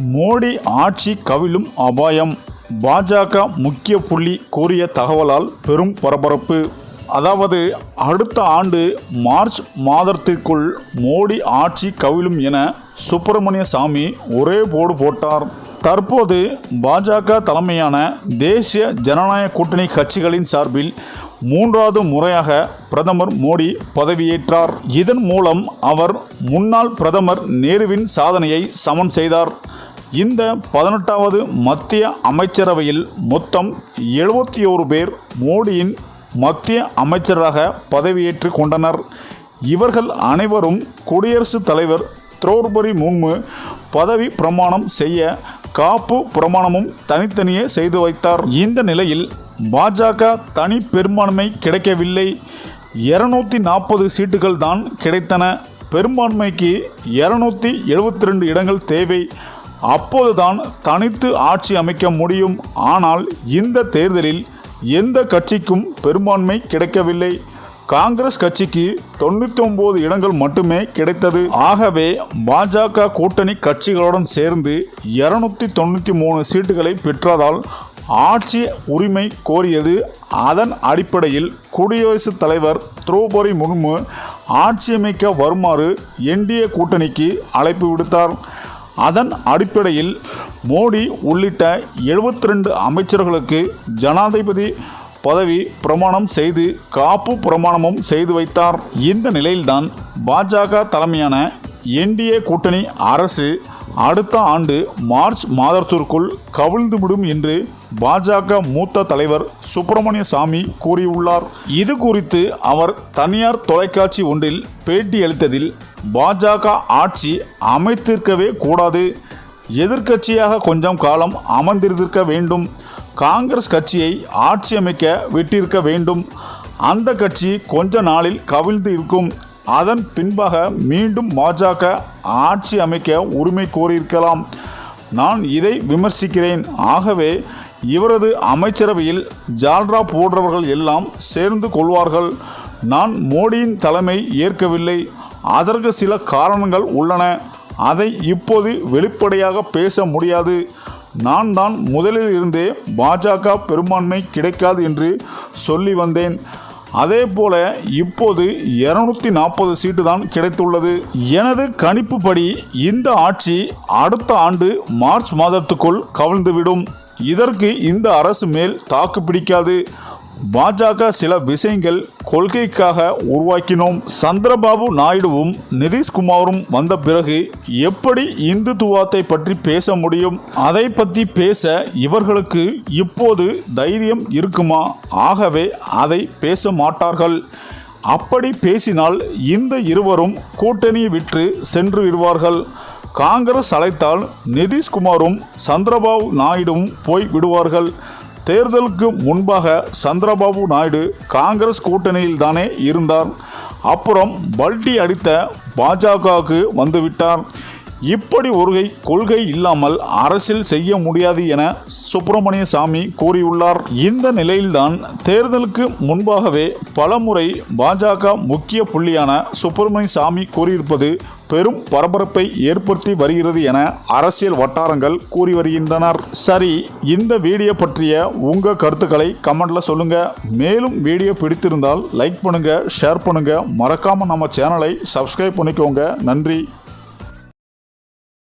மோடி ஆட்சி கவிழும் அபாயம். பாஜக முக்கிய புள்ளி கூறிய தகவலால் பெரும் பரபரப்பு. அதாவது அடுத்த ஆண்டு மார்ச் மாதத்திற்குள் மோடி ஆட்சி கவிழும் என சுப்பிரமணிய சாமி ஒரே போடு போட்டார். தற்போது பாஜக தலைமையான தேசிய ஜனநாயக கூட்டணி கட்சிகளின் சார்பில் மூன்றாவது முறையாக பிரதமர் மோடி பதவியேற்றார். இதன் மூலம் அவர் முன்னாள் பிரதமர் நேருவின் சாதனையை சமன் செய்தார். இந்த பதினெட்டாவது மத்திய அமைச்சரவையில் மொத்தம் எழுபத்தி ஓரு பேர் மோடியின் மத்திய அமைச்சராக பதவியேற்று கொண்டனர். இவர்கள் அனைவரும் குடியரசுத் தலைவர் திரௌபதி முர்மு பதவி பிரமாணம் செய்ய காப்பு பிரமாணமும் தனித்தனியே செய்து வைத்தார். இந்த நிலையில் பாஜக தனி பெரும்பான்மை கிடைக்கவில்லை. இருநூத்தி நாற்பது சீட்டுகள் தான் கிடைத்தன. பெரும்பான்மைக்கு இருநூத்தி எழுபத்தி ரெண்டு இடங்கள் தேவை. அப்போதுதான் தனித்து ஆட்சி அமைக்க முடியும். ஆனால் இந்த தேர்தலில் எந்த கட்சிக்கும் பெரும்பான்மை கிடைக்கவில்லை. காங்கிரஸ் கட்சிக்கு தொண்ணூற்றி ஒன்பது இடங்கள் மட்டுமே கிடைத்தது. ஆகவே பாஜக கூட்டணி கட்சிகளுடன் சேர்ந்து இருநூத்தி தொண்ணூற்றி மூணு சீட்டுகளை பெற்றதால் ஆட்சி உரிமை கோரியது. அதன் அடிப்படையில் குடியரசுத் தலைவர் திரௌபதி முர்மு ஆட்சியமைக்க வருமாறு என்டிஏ கூட்டணிக்கு அழைப்பு விடுத்தார். அதன் அடிப்படையில் மோடி உள்ளிட்ட 72 ரெண்டு அமைச்சர்களுக்கு ஜனாதிபதி பதவி பிரமாணம் செய்து காப்பு பிரமாணமும் செய்து வைத்தார். இந்த நிலையில்தான் பாஜக தலைமையான என்டிஏ கூட்டணி அரசு அடுத்த ஆண்டு மார்ச் மாதத்திற்குள் கவிழ்ந்துவிடும் என்று பாஜக மூத்த தலைவர் சுப்பிரமணிய சாமி கூறியுள்ளார். இது குறித்து அவர் தனியார் தொலைக்காட்சி ஒன்றில் பேட்டியளித்ததில் பாஜக ஆட்சி அமைத்திருக்கவே கூடாது. எதிர்க்கட்சியாக கொஞ்சம் காலம் அமர்ந்திருந்திருக்க வேண்டும். காங்கிரஸ் கட்சியை ஆட்சி அமைக்க விட்டிருக்க வேண்டும். அந்த கட்சி கொஞ்ச நாளில் கவிழ்ந்து இருக்கும். அதன் பின்பாக மீண்டும் பாஜக ஆட்சி அமைக்க உரிமை கோரியிருக்கலாம். நான் இதை விமர்சிக்கிறேன். ஆகவே இவரது அமைச்சரவையில் ஜால்ரா போன்றவர்கள் எல்லாம் சேர்ந்து கொள்வார்கள். நான் மோடியின் தலைமை ஏற்கவில்லை. அதற்கு சில காரணங்கள் உள்ளன. அதை இப்போது வெளிப்படையாக பேச முடியாது. நான் தான் முதலில் இருந்தே பாஜக பெரும்பான்மை கிடைக்காது என்று சொல்லி வந்தேன். அதே போல இப்போது இருநூத்தி நாற்பது சீட்டு தான் கிடைத்துள்ளது. எனது கணிப்புப்படி இந்த ஆட்சி அடுத்த ஆண்டு மார்ச் மாதத்துக்குள் கவிழ்ந்துவிடும். இதற்கு இந்த அரசு மேல் தாக்கு பிடிக்காது. பாஜக சில விஷயங்கள் கொள்கைக்காக உருவாக்கினோம். சந்திரபாபு நாயுடுவும் நிதிஷ்குமாரும் வந்த பிறகு எப்படி இந்துத்துவத்தை பற்றி பேச முடியும்? அதை பற்றி பேச இவர்களுக்கு இப்போது தைரியம் இருக்குமா? ஆகவே அதை பேச மாட்டார்கள். அப்படி பேசினால் இந்த இருவரும் கூட்டணியை விற்று சென்று விடுவார்கள். காங்கிரஸ் அழைத்தால் நிதிஷ்குமாரும் சந்திரபாபு நாயுடுவும் போய் விடுவார்கள். தேர்தலுக்கு முன்பாக சந்திரபாபு நாயுடு காங்கிரஸ் கூட்டணியில் தானே இருந்தார். அப்புறம் பல்டி அடித்த பாஜகவுக்கு வந்துவிட்டார். இப்படி ஒரு கொள்கை இல்லாமல் அரசில் செய்ய முடியாது என சுப்பிரமணிய சாமி கூறியுள்ளார். இந்த நிலையில்தான் தேர்தலுக்கு முன்பாகவே பலமுறை பாஜக முக்கிய புள்ளியான சுப்பிரமணிய சாமி கூறியிருப்பது பெரும் பரபரப்பை ஏற்படுத்தி வருகிறது என அரசியல் வட்டாரங்கள் கூறி வருகின்றனர். சரி இந்த வீடியோ பற்றிய உங்கள் கருத்துக்களை கமெண்ட்ல சொல்லுங்க. மேலும் வீடியோ பிடித்திருந்தால் லைக் பண்ணுங்க ஷேர் பண்ணுங்க. மறக்காம நம்ம சேனலை சப்ஸ்கிரைப் பண்ணிக்கோங்க. நன்றி.